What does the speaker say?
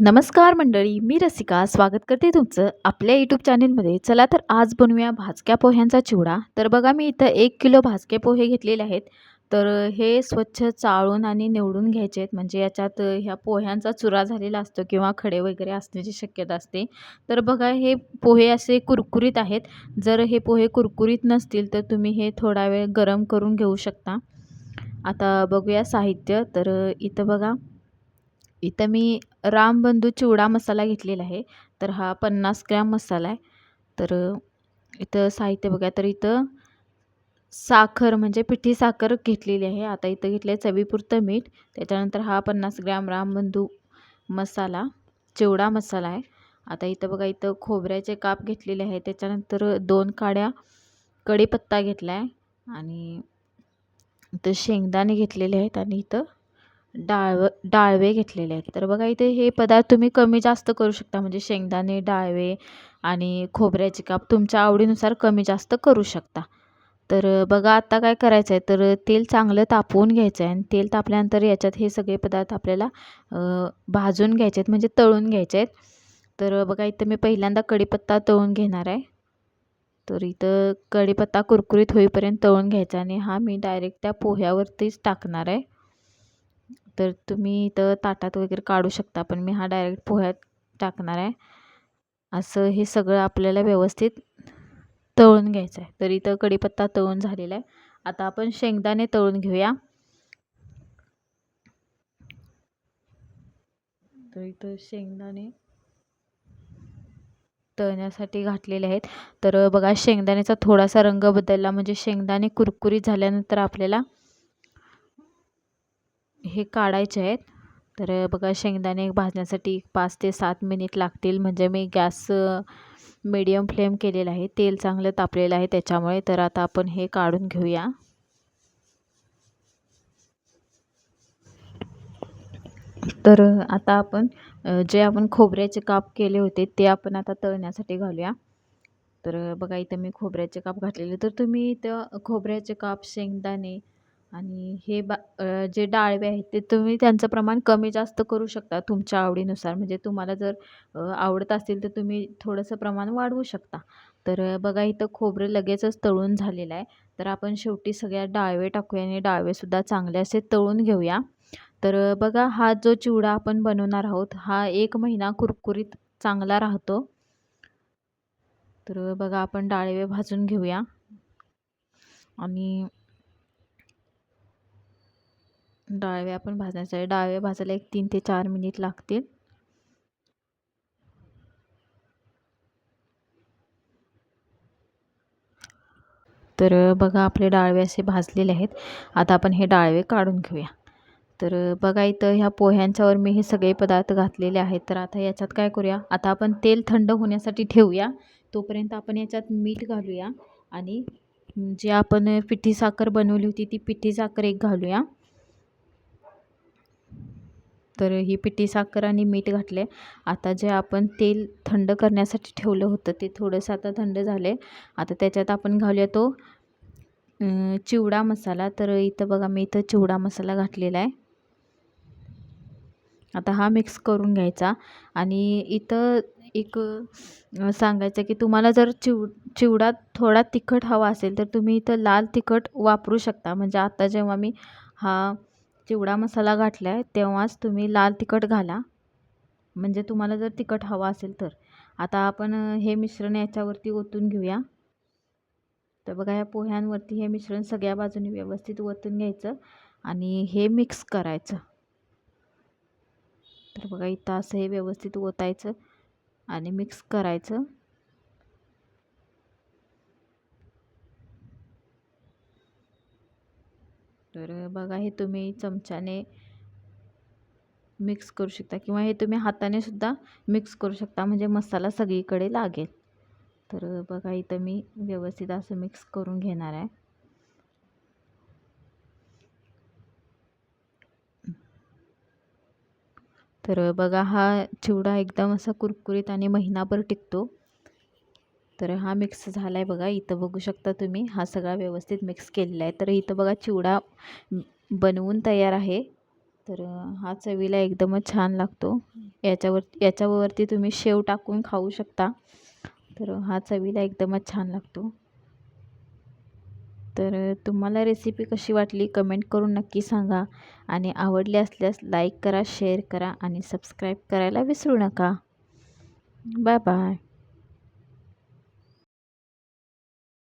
नमस्कार मंडळी मी रसिका स्वागत करते तुमचं आपल्या यूट्यूब चॅनलमध्ये चला तर आज बनवूया भाजक्या पोह्यांचा चिवडा. तर बघा मी इथं एक किलो भाजके पोहे घेतलेले आहेत. तर हे स्वच्छ चाळून आणि निवडून घ्यायचे आहेत. म्हणजे याच्यात ह्या पोह्यांचा चुरा झालेला असतो किंवा खडे वगैरे असण्याची शक्यता असते. तर बघा हे पोहे असे कुरकुरीत आहेत. जर हे पोहे कुरकुरीत नसतील तर तुम्ही हे थोडा वेळ गरम करून घेऊ शकता. आता बघूया साहित्य. तर इथं बघा. इथं मी रामबंधू चिवडा मसाला घेतलेला आहे. तर हा पन्नास ग्रॅम मसाला आहे. तर इथं साहित्य बघा. तर इथं साखर म्हणजे पिठी साखर घेतलेली आहे. आता इथं घेतलं आहे चवीपुरतं मीठ. त्याच्यानंतर हा पन्नास ग्रॅम रामबंधू मसाला चिवडा मसाला आहे. आता इथं बघा इथं खोबऱ्याचे काप घेतलेले आहे त्याच्यानंतर दोन काड्या कढीपत्ता घेतला आहे. आणि इथं शेंगदाणे घेतलेले आहेत. आणि इथं डाळव डाळवे घेतलेले आहेत. तर बघा इथे हे पदार्थ तुम्ही कमी जास्त करू शकता. म्हणजे शेंगदाणे डाळवे आणि खोबऱ्याचे काप तुमच्या आवडीनुसार कमी जास्त करू शकता. तर बघा आता काय करायचं आहे? तर तेल चांगलं तापवून घ्यायचं आहे. आणि तेल तापल्यानंतर याच्यात हे सगळे पदार्थ आपल्याला भाजून घ्यायचे आहेत. म्हणजे तळून घ्यायचे आहेत. तर बघा इथं मी पहिल्यांदा कढीपत्ता तळून घेणार आहे. तर इथं कढीपत्ता कुरकुरीत होईपर्यंत तळून घ्यायचा आणि हा मी डायरेक्ट त्या पोह्यावरतीच टाकणार आहे. तर तुम्ही इथं ताटात वगैरे काढू शकता पण मी हा डायरेक्ट पोह्यात टाकणार आहे. असं हे सगळं आपल्याला व्यवस्थित तळून घ्यायचं आहे. तर इथं कढीपत्ता तळून झालेला आहे. आता आपण शेंगदाणे तळून घेऊया. तर इथं शेंगदाणे तळण्यासाठी घातलेले आहेत. तर बघा शेंगदाण्याचा थोडासा रंग बदलला. म्हणजे शेंगदाणे कुरकुरीत झाल्यानंतर आपल्याला हे काढायचे आहेत. तर बघा शेंगदाणे भाजण्यासाठी पाच ते सात मिनिट लागतील. म्हणजे मी गॅस मीडियम फ्लेम केलेला आहे. तेल चांगलं तापलेलं आहे त्याच्यामुळे. तर आता आपण हे काढून घेऊया. तर आता आपण जे आपण खोबऱ्याचे काप केले होते ते आपण आता तळण्यासाठी घालूया. तर बघा इथं मी खोबऱ्याचे काप घातलेले. तर तुम्ही इथं खोबऱ्याचे काप शेंगदाणे आणि हे बा जे डाळवे आहेत ते तुम्ही त्यांचं प्रमाण कमी जास्त करू शकता तुमच्या आवडीनुसार. म्हणजे तुम्हाला जर आवडत असतील तर तुम्ही थोडंसं प्रमाण वाढवू शकता. तर बघा इथं खोबरं लगेचच तळून झालेलं आहे. तर आपण शेवटी सगळ्या डाळवे टाकूया आणि डाळवेसुद्धा चांगले असे तळून घेऊया. तर बघा हा जो चिवडा आपण बनवणार आहोत हा एक महिना कुरकुरीत चांगला राहतो. तर बघा आपण डाळवे भाजून घेऊया. आणि डाळवे आपण भाजण्यासाठी डाळवे भाजायला एक तीन ते चार मिनिट लागतील. तर बघा आपले डाळवे असे भाजलेले आहेत. आता आपण हे डाळवे काढून घेऊया. तर बघा इथं ह्या पोह्यांच्यावर मी हे सगळे पदार्थ घातलेले आहेत. तर आता याच्यात काय करूया? आता आपण तेल थंड होण्यासाठी ठेवूया. तोपर्यंत आपण याच्यात मीठ घालूया. आणि जे आपण पिठी साखर बनवली होती ती पिठी साखर एक घालूया. तर ही पिठी साखर आणि मीठ घातले आता जे आपण तेल थंड करण्यासाठी ठेवलं होतं ते थोडंसं आता थंड झाले आता त्याच्यात आपण घालूया तो चिवडा मसाला. तर इथं बघा मी इथं चिवडा मसाला घातलेला आहे. आता हा मिक्स करून घ्यायचा. आणि इथं एक सांगायचं की तुम्हाला जर चिव चिवडा थोडा तिखट हवा असेल तर तुम्ही इथं लाल तिखट वापरू शकता. म्हणजे आता जेव्हा मी हा चिवडा मसाला घातला आहे तेव्हाच तुम्ही लाल तिखट घाला. म्हणजे तुम्हाला जर तिखट हवा असेल तर. आता आपण हे मिश्रण याच्यावरती ओतून घेऊया. तर बघा या पोह्यांवरती हे मिश्रण सगळ्या बाजूने व्यवस्थित ओतून घ्यायचं आणि हे मिक्स करायचं. तर बघा इथं असं हे व्यवस्थित ओतायचं आणि मिक्स करायचं. तर बघा हे तुम्ही चमच्याने मिक्स करू शकता किंवा हे तुम्ही हाताने सुद्धा मिक्स करू शकता म्हणजे मसाला सगळीकडे लागेल. तर बघा इथं मी व्यवस्थित असं मिक्स करून घेणार आहे. तर बघा हा चिवडा एकदम असा कुरकुरीत आणि महिनाभर टिकतो. तर हा मिक्स झाला आहे बघा. इथं बघू शकता तुम्ही हा सगळा व्यवस्थित मिक्स केलेला आहे तर इथं बघा चिवडा बनवून तयार आहे. तर हा चवीला एकदमच छान लागतो. याच्यावर याच्यावरती तुम्ही शेव टाकून खाऊ शकता. तर हा चवीला एकदमच छान लागतो. तर तुम्हाला रेसिपी कशी वाटली कमेंट करून नक्की सांगा. आणि आवडली असल्यास लाईक करा शेअर करा आणि सबस्क्राईब करायला विसरू नका. Bye bye